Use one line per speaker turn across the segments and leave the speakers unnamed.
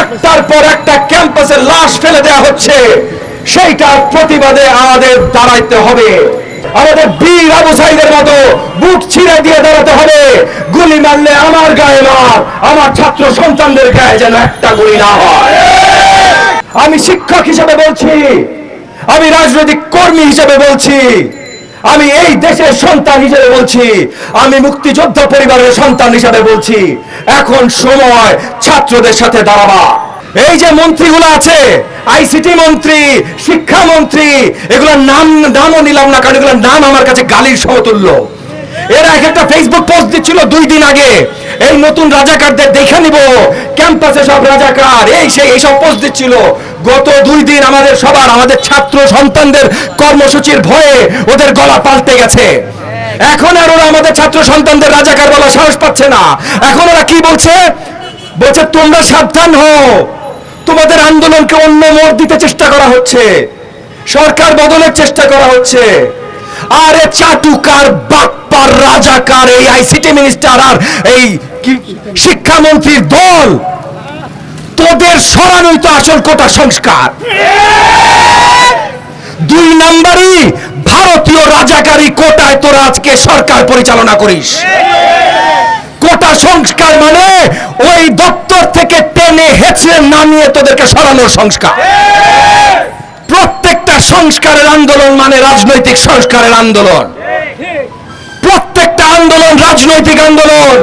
একটার পর একটা ক্যাম্পাসে লাশ ফেলে দেওয়া হচ্ছে। সেইটার প্রতিবাদে আমাদের দাঁড়াইতে হবে। আমাদের বীর আবু সাইদের মতো বুক ছিঁড়ে দিয়ে দাঁড়াতে হবে। গুলি মারলে আমার গায়ে মার, আমার ছাত্র সন্তানদের গায়ে যেন একটা গুলি না হয়। আমি শিক্ষক হিসেবে বলছি, আমি রাজনৈতিক কর্মী হিসেবে বলছি আমি এই দেশের সন্তান হিসেবে বলছি। আমি মুক্তিযোদ্ধা পরিবারের সন্তান হিসেবে বলছি। এখন সময় ছাত্রদের সাথে দাঁড়াবা। এই যে মন্ত্রীগুলো আছে, আইসিটি মন্ত্রী, শিক্ষা মন্ত্রী, এগুলোর নাম, নামও নিলাম না, কারণ এগুলোর নাম আমার কাছে গালির সমতুল্য। এরা এক একটা ফেসবুক পোস্ট দিচ্ছিল দুই দিন আগে। এই নতুন রাজাকারদের দেখে নিব। ক্যাম্পাসে সব রাজাকার। এই সেই এইসব পোস্ট দিচ্ছিল গত দুই দিন আমাদের সবার, আমাদের ছাত্র সন্তানদের কর্মসূচির ভয়ে ওদের গলা পাল্টে গেছে। এখন আর ওরা আমাদের ছাত্র সন্তানদের রাজাকার বলা সাহস পাচ্ছে না। এখন ওরা কি বলছে? বলছে, তোমরা সাবধান হও। তোমাদের আন্দোলনকে অন্য মোড় দিতে চেষ্টা করা হচ্ছে। সরকার বদলের চেষ্টা করা হচ্ছে। আরে চাটুকার বাপ্পার রাজাকার এই আইসিটি মিনিস্টার আর এই শিক্ষামন্ত্রীর দল। তোদের সরানোই তো আসল কোটা সংস্কার। দুই নাম্বারই ভারতীয় রাজাকারী কোটায় তোরা আজকে সরকার পরিচালনা করিস। কোটা সংস্কার মানে ওই দপ্তর থেকে টেনে হেঁচড়ে নামিয়ে তোদেরকে সরানোর সংস্কার। প্রত্যেকটা সংস্কারের আন্দোলন মানে রাজনৈতিক সংস্কারের আন্দোলন। প্রত্যেকটা আন্দোলন রাজনৈতিক আন্দোলন।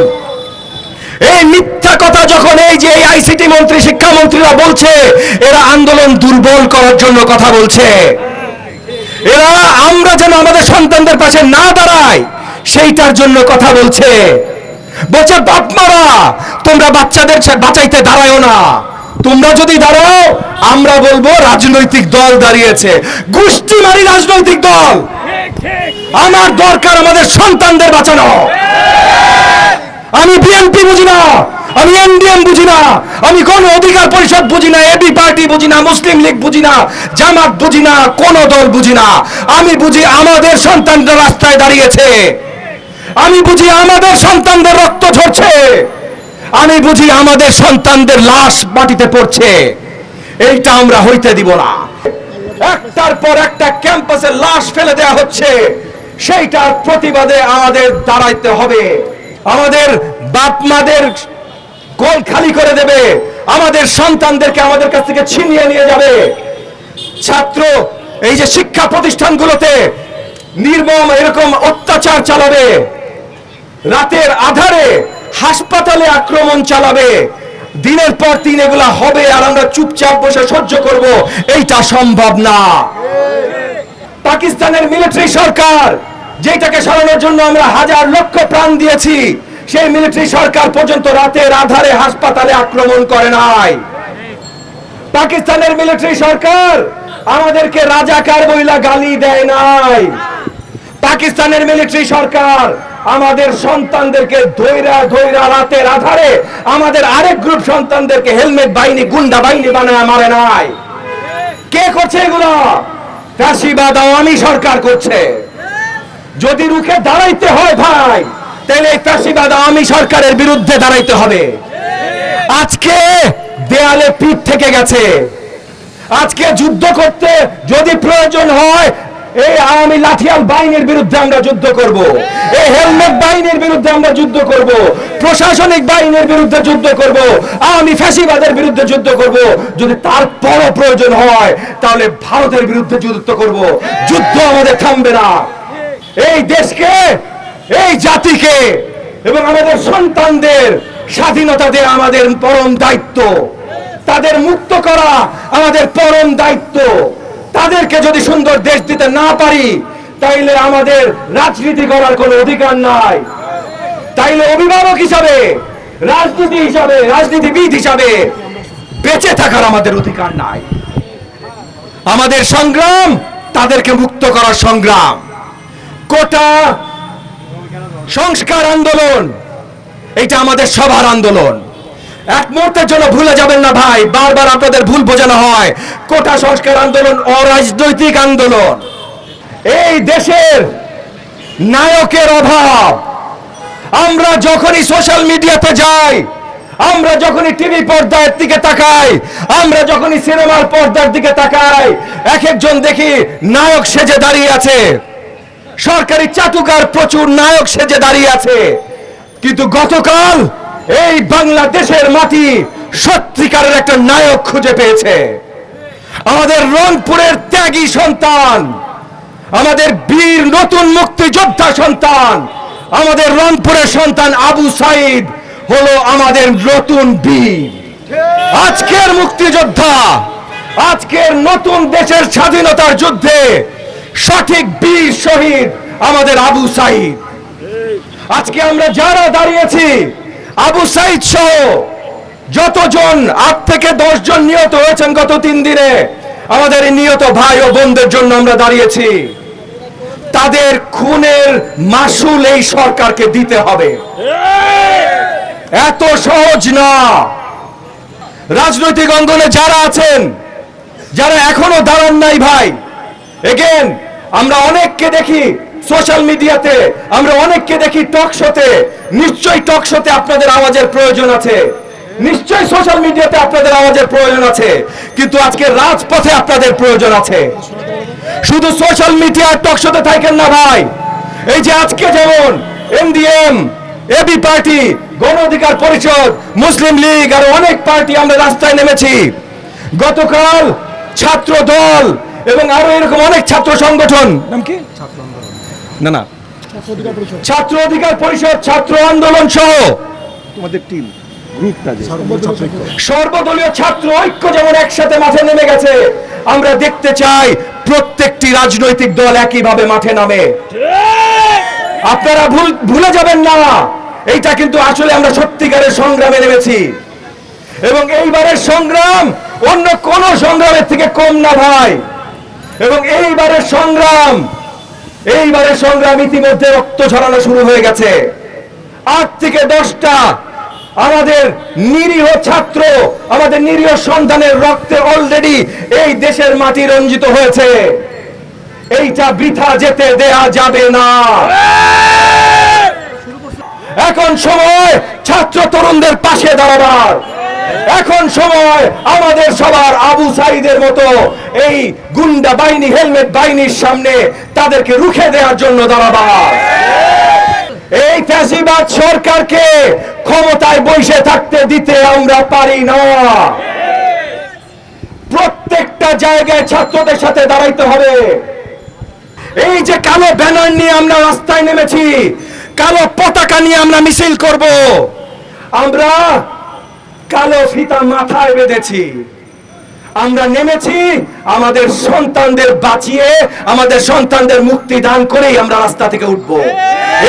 এই মিথ্যা কথা যখন এই যে এই আইসিটি মন্ত্রী শিক্ষামন্ত্রীরা বলছে, এরা আন্দোলন দুর্বল করার জন্য কথা বলছে। এরা, আমরা যেন আমাদের সন্তানদের পাশে না দাঁড়াই, সেইটার জন্য কথা বলছে। বলছে, বাপ মারা, তোমরা বাচ্চাদের বাঁচাইতে দাঁড়ায়ও না। তোমরা যদি দাঁড়াও, আমরা বলব রাজনৈতিক দল দাঁড়িয়েছে। গোষ্ঠী মারি রাজনৈতিক দল। আমার দরকার আমাদের সন্তানদের বাঁচানো। আমি বিএনপি বুঝি না, আমি এনডিএম বুঝি না, আমি কোন অধিকার পরিষদ বুঝি না, এবি পার্টি বুঝি না, মুসলিম লীগ বুঝি না, জামাত বুঝি না, কোন দল বুঝি না। আমি বুঝি আমাদের সন্তানরা রাস্তায় দাঁড়িয়েছে। আমি বুঝি আমাদের সন্তানদের রক্ত ঝরছে। আমি বুঝি আমাদের সন্তানদের লাশ মাটিতে পড়ছে। এইটা আমরা হইতে দিব না। একটার পর একটা ক্যাম্পাসে লাশ ফেলে দেওয়া হচ্ছে। সেইটার প্রতিবাদে আমাদের দাঁড়াইতে হবে। আমাদের বাপ মাদের কোল খালি করে দেবে। আমাদের সন্তানদেরকে আমাদের কাছ থেকে ছিনিয়ে নিয়ে যাবে। ছাত্র, এই যে শিক্ষা প্রতিষ্ঠানগুলোতে নির্মম এরকম অত্যাচার চালাবে। রাতের আধারে হাসপাতালে আক্রমণ চালাবে। দিনের পর দিন এগুলা হবে আর আমরা চুপচাপ বসে সহ্য করব। এইটা সম্ভব না। পাকিস্তানের মিলিটারি সরকার, যেটাকে সরানোর জন্য আমরা হাজার লক্ষ প্রাণ দিয়েছি, সেই মিলিটারি সরকার পর্যন্ত রাতের আধারে হাসপাতালে আক্রমণ করে নাই। পাকিস্তানের মিলিটারি সরকার আমাদেরকে রাজাকার বইলা গালি দেয় নাই। পাকিস্তানের মিলিটারি সরকার আমাদের সন্তানদেরকে ধৈরা ধৈরা রাতের আধারে আমাদের আরেক গ্রুপ সন্তানদেরকে হেলমেট বাহিনী, গুন্ডা বাহিনী বানায়, মারে নাই। কে করছে এগুলো? ফ্যাসিবাদ আওয়ামী সরকার করছে। যদি রুখে দাঁড়াইতে হয় ভাই, তাহলে এই ফ্যাসিবাদ আওয়ামী সরকারের বিরুদ্ধে দাঁড়াইতে হবে। আজকে দেয়ালে পিঠ থেকে গেছে। আজকে যুদ্ধ করতে যদি প্রয়োজন হয় এই আওয়ামী লাঠিয়াল বাহিনীর বিরুদ্ধে আমরা যুদ্ধ করব। এই হেলমেট বাহিনীর বিরুদ্ধে আমরা যুদ্ধ করব। প্রশাসনিক বাহিনীর বিরুদ্ধে যুদ্ধ করব। আওয়ামী ফ্যাসিবাদের বিরুদ্ধে যুদ্ধ করব। যদি তারপরও প্রয়োজন হয়, তাহলে ভারতের বিরুদ্ধে যুদ্ধ করব। যুদ্ধ আমাদের থামবে না। এই দেশকে, এই জাতিকে এবং আমাদের সন্তানদের স্বাধীনতা দেওয়া আমাদের পরম দায়িত্ব। তাদের মুক্ত করা আমাদের পরম দায়িত্ব। তাদেরকে যদি সুন্দর দেশ দিতে না পারি, তাইলে আমাদের রাজনীতি করার কোনো অধিকার নাই। তাইলে অভিভাবক হিসাবে, রাজনীতি হিসাবে, রাজনীতিবিদ হিসাবে বেঁচে থাকার আমাদের অধিকার নাই। আমাদের সংগ্রাম তাদেরকে মুক্ত করার সংগ্রাম। কোটা সংস্কার আন্দোলন এটা আমাদের সবার আন্দোলন। এক মুহূর্তের জন্য ভুলে যাবেন না ভাই, বারবার আপনাদের ভুল বোঝানো হয়। কোটা সংস্কার আন্দোলন, অরাজনৈতিক আন্দোলন। এই দেশের নায়কের অভাব। আমরা যখনই সোশ্যাল মিডিয়াতে যাই, আমরা যখনই টিভি পর্দার দিকে তাকাই, আমরা যখনই সিনেমার পর্দার দিকে তাকাই এক একজন দেখি নায়ক সেজে দাঁড়িয়ে আছে। সরকারি চাটুকার প্রচুর নায়ক সেজে দাঁড়িয়ে আছে। কিন্তু গতকাল এই বাংলাদেশের মাটি সত্যিকারের একটা নায়ক খুঁজে পেয়েছে। আমাদের রংপুরের ত্যাগী সন্তান, আমাদের বীর নতুন মুক্তিযোদ্ধা সন্তান, আমাদের রংপুরের সন্তান আবু সাইদ হলো আমাদের নতুন বীর। আজকের মুক্তিযোদ্ধা, আজকের নতুন দেশের স্বাধীনতার যুদ্ধে সঠিক বীর শহীদ আমাদের আবু সাইদ। আজকে আমরা যারা দাঁড়িয়েছি আবু সাইদ সহ যতজন, আট থেকে দশ জন নিহত হয়েছেন গত তিন দিনে, আমাদের নিহত ভাই ও বোনদের জন্য আমরা দাঁড়িয়েছি। তাদের খুনের মাসুল এই সরকারকে দিতে হবে। এত সহজ না। রাজনৈতিক অঙ্গনে যারা আছেন, যারা এখনও দাঁড়ান নাই ভাই এগেন আমরা অনেককে দেখি সোশ্যাল মিডিয়াতে আমরা অনেককে দেখি টক শোতে। নিশ্চয়ই টক শোতে আপনাদের আওয়াজের প্রয়োজন আছে। নিশ্চয়ই সোশ্যাল মিডিয়াতে আপনাদের আওয়াজের প্রয়োজন আছে। কিন্তু আজকে রাজপথে আপনাদের প্রয়োজন আছে। শুধু সোশ্যাল মিডিয়ার টক শোতে থাকেন না ভাই। এই যে আজকে যেমন এমডিএম এবি পার্টি, গণ অধিকার পরিষদ, মুসলিম লীগ আর অনেক পার্টি আমরা রাস্তায় নেমেছি। গতকাল ছাত্র দল এবং আরও এরকম অনেক ছাত্র সংগঠন নাম কি? না না। ছাত্র অধিকার পরিষদ, ছাত্র আন্দোলন সহ
তোমাদের টিম
সর্বদলীয় ছাত্র ঐক্য যেমন একসাথে মাঠে নেমে গেছে, আমরা দেখতে চাই প্রত্যেকটি রাজনৈতিক দল একইভাবে মাঠে নামে। আপনারা ভুল, ভুলে যাবেন না, এইটা কিন্তু আসলে আমরা সত্যিকারের সংগ্রামে নেমেছি। এবং এইবারের সংগ্রাম অন্য কোন সংগ্রামের থেকে কম না ভাই। এবং এইবারের সংগ্রাম এইবারের সংগ্রাম ইতিমধ্যে রক্ত ঝরানো শুরু হয়ে গেছে। আট থেকে দশটা আমাদের নিরীহ ছাত্র আমাদের নিরীহ সন্তানের রক্তে অলরেডি এই দেশের মাটি রঞ্জিত হয়েছে। এইটা বৃথা যেতে দেয়া যাবে না। এখন সময় ছাত্র তরুণদের পাশে দাঁড়াবার। এখন সময় আমাদের সবার আবু সাইদের মতো এই গুন্ডা বাহিনী, হেলমেট বাহিনীর সামনে তাদেরকে রুখে দেওয়ার জন্য দাঁড়াবার এই ফ্যাসিবাদ সরকারকে ক্ষমতায় বসে থাকতে দিতে আমরা পারি না। প্রত্যেকটা জায়গায় ছাত্রদের সাথে দাঁড়াইতে হবে। এই যে কালো ব্যানার নিয়ে আমরা রাস্তায় নেমেছি, কালো পতাকা নিয়ে আমরা মিছিল করব। আমরা কালো ফিতা মাথায় বেঁধেছি। আমরা নেমেছি আমাদের সন্তানদের বাঁচিয়ে, আমাদের সন্তানদের মুক্তি দান করেই আমরা রাস্তা থেকে উঠবো।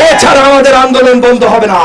এছাড়া আমাদের আন্দোলন বন্ধ হবে না।